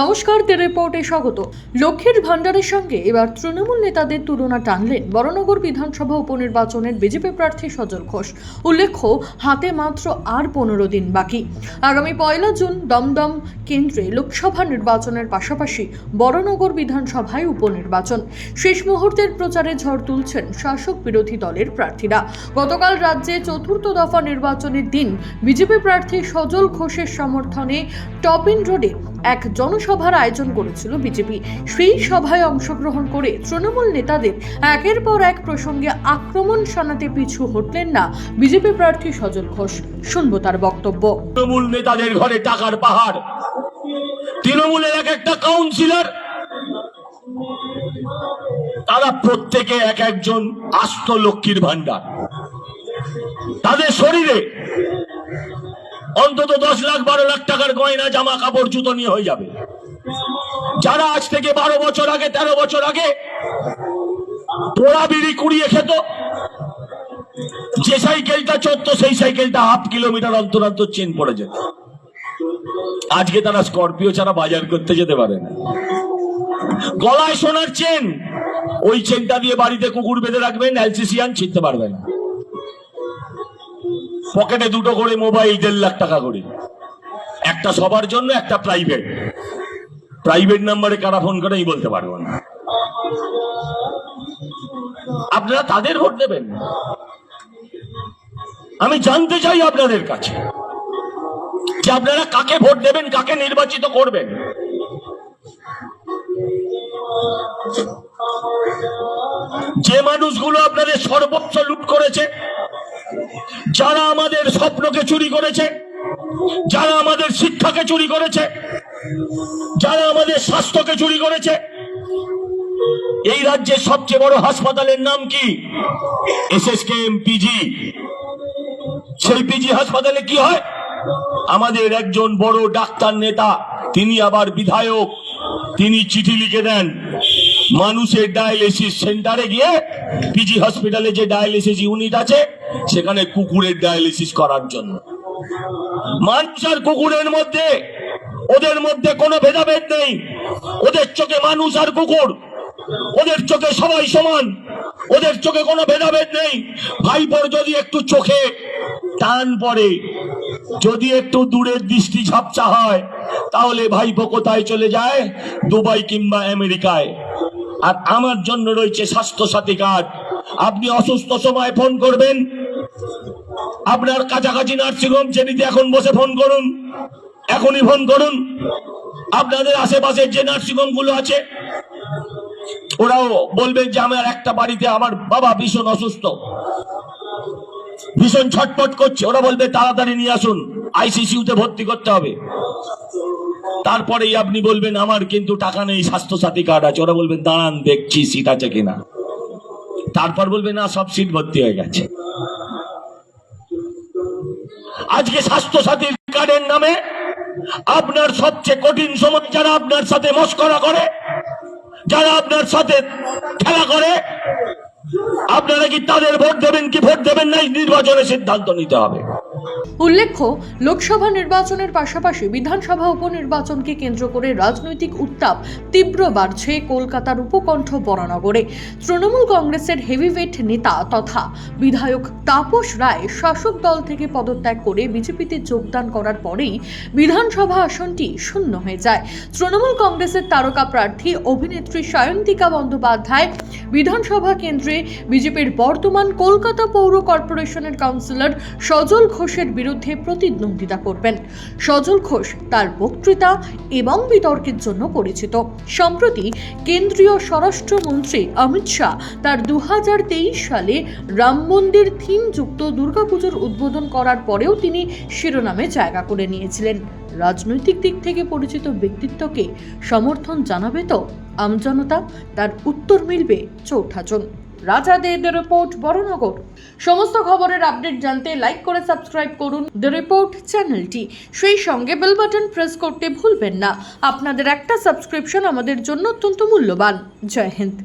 নমস্কার তে রিপোর্টে স্বাগত। লক্ষ্মীর ভাণ্ডারের সঙ্গে এবার তৃণমূল নেতাদের তুলনা টানলেন বরানগর বিধানসভা উপনির্বাচনের বিজেপি প্রার্থী সজল ঘোষ। উল্লেখ্য, হাতে মাত্র আর পনেরো দিন বাকি। আগামী পয়লা জুন দমদম কেন্দ্রে লোকসভা নির্বাচনের পাশাপাশি বরানগর বিধানসভায় উপনির্বাচন। শেষ মুহূর্তের প্রচারে ঝড় তুলছেন শাসক বিরোধী দলের প্রার্থীরা। গতকাল রাজ্যে চতুর্থ দফা নির্বাচনের দিন বিজেপি প্রার্থী সজল ঘোষের সমর্থনে টপিন রোডে এক জনসভার আয়োজন করেছিল বিজেপি। সেই সভায় অংশগ্রহণ করে তৃণমূল নেতাদের একের পর এক প্রসঙ্গে আক্রমণ শানাতে পিছু হটলেন না বিজেপি প্রার্থী সজল ঘোষ। শুনব তার বক্তব্য। তৃণমূল নেতাদের ঘরে টাকার পাহাড়। তৃণমূলের এক একটা কাউন্সিলর তারা প্রত্যেকে এক একজন আস্ত লক্ষ্মীর ভান্ডার তাদের শরীরে অন্তত দশ লাখ, বারো লাখ টাকার গয়না, জামা কাপড়, জুতো নিয়ে হয়ে যাবে। যারা আজ থেকে বারো বছর আগে, তেরো বছর আগে পোড়া বিড়ি কুড়িয়ে খেত, যে সাইকেলটা চড়তো, সেই সাইকেলটা হাফ কিলোমিটার অন্তর অন্তর চেন পড়ে যেত। আজকে তারা স্করপিও ছাড়া বাজার করতে যেতে পারে না। গলায় সোনার চেন, ওই চেনটা দিয়ে বাড়িতে কুকুর বেঁধে রাখবেন, অ্যালসিসিয়ান ছিনতে পারবে না। পকেটে দুটো করে মোবাইল দেড় লাখ টাকা করে। একটা সবার জন্য, একটা প্রাইভেট। প্রাইভেট নাম্বারে কারা ফোন করে এই বলতে পারব না। আপনারা তাদের ভোট দেবেন। আমি জানতে চাই আপনাদের কাছে যে আপনারা কাকে ভোট দেবেন, কাকে নির্বাচিত করবেন। যে মানুষগুলো আপনাদের সর্বোচ্চ লুট করেছে যারা আমাদের স্বপ্নকে চুরি করেছে, যারা আমাদের শিক্ষাকে চুরি করেছে, যারা আমাদের স্বাস্থ্যকে চুরি করেছে, এই রাজ্যের সবচেয়ে বড় হাসপাতালের নাম কি? S S K, M PG সেই পিজি হাসপাতালে কি হয়? আমাদের একজন বড় ডাক্তার নেতা, তিনি আবার বিধায়ক, তিনি চিঠি লিখে দেন, মানুষের ডায়ালিসিস সেন্টারে গিয়ে পিজি হসপিটালে যে ডায়ালিসিস ইউনিট আছে, সেখানে কুকুরের ডায়ালিসিস করার জন্য। মানুষ আর কুকুরের মধ্যে, ওদের মধ্যে কোনো ভেদাভেদ নেই। ওদের চোখে মানুষ আর কুকুর। ওদের চোখে সবাই সমান। ওদের চোখে কোনো ভেদাভেদ নেই। ভাইপোর যদি একটু চোখে, টান পড়ে, যদি একটু দূরের দৃষ্টি ঝাপসা হয়, তাহলে ভাইপো কোথায় চলে যায়? দুবাই কিংবা আমেরিকায়। আর আমার জন্য রয়েছে স্বাস্থ্য সাথী কার্ড। আপনি অসুস্থ সময় ফোন করবেন। আপনার কাছাকাছি নার্সিংহোম শ্রেণীতে এখন বসে ফোন করুন। এখনই ফোন করুন। আপনাদের আশেপাশে যে নার্সিংহোমগুলো আছে, ওরাও বলবেন যে আমার একটা বাড়িতে আমার বাবা ভীষণ অসুস্থ। ভীষণ ছটপট করছে। ওরা বলবে, তাড়াতাড়ি নিয়ে আসুন। আইসিসিউতে ভর্তি করতে হবে। তারপরেই আপনি বলবেন, আমার কিন্তু টাকা নেই, স্বাস্থ্য সাথী কার্ড আছে। ওরা বলবেন, দাঁড়ান, দেখছি সিট আছে কিনা? তারপর বলবে না, সব সিট ভর্তি হয়ে গেছে। আজকে স্বাস্থ্য সাথীর কার্ডের নামে আপনার সবচেয়ে কঠিন সময় যারা আপনার সাথে মস্করা করে, যারা আপনার সাথে খেলা করে, আপনারা কি তাদের ভোট দেবেন কি ভোট দেবেন না? এই নির্বাচনে সিদ্ধান্ত নিতে হবে। উল্লেখ্য, লোকসভা নির্বাচনের পাশাপাশি বিধানসভা উপনির্বাচনকে কেন্দ্র করে রাজনৈতিক উত্তাপ তীব্র বাড়ছে কলকাতার উপকণ্ঠ বরানগরে। তৃণমূল কংগ্রেসের হেভিওয়েট নেতা তথা বিধায়ক তাপস রায় শাসক দল থেকে পদত্যাগ করে বিজেপিতে যোগদান করার পরেই বিধানসভা আসনটি শূন্য হয়ে যায়। তৃণমূল কংগ্রেসের তারকা প্রার্থী অভিনেত্রী সায়ন্তিকা বন্দ্যোপাধ্যায় বিধানসভা কেন্দ্রে বিজেপির বর্তমান কলকাতা পৌর কর্পোরেশনের কাউন্সিলর সজল ঘোষের বিরুদ্ধে প্রতিদ্বন্দ্বিতা করবেন। সজল ঘোষ তার বক্তৃতা এবং বিতর্কের জন্য পরিচিত। সম্প্রতি কেন্দ্রীয় স্বরাষ্ট্রমন্ত্রী অমিত শাহ তার দু হাজার তেইশ সালে রাম মন্দির থিমযুক্ত দুর্গাপুজোর উদ্বোধন করার পরেও তিনি শিরোনামে জায়গা করে নিয়েছিলেন। রাজনৈতিক দিক থেকে পরিচিত ব্যক্তিত্বকে সমর্থন জানাবে তো আমজনতা, তার উত্তর মিলবে চৌঠাজন রাজা দে দ্য রিপোর্ট, বড়নগর। সমস্ত খবরের আপডেট জানতে লাইক করে সাবস্ক্রাইব করুন দ্য রিপোর্ট চ্যানেলটি। সেই সঙ্গে বেল বাটন প্রেস করতে ভুলবেন না। আপনাদের একটা সাবস্ক্রিপশন আমাদের জন্য অত্যন্ত মূল্যবান। জয় হিন্দ।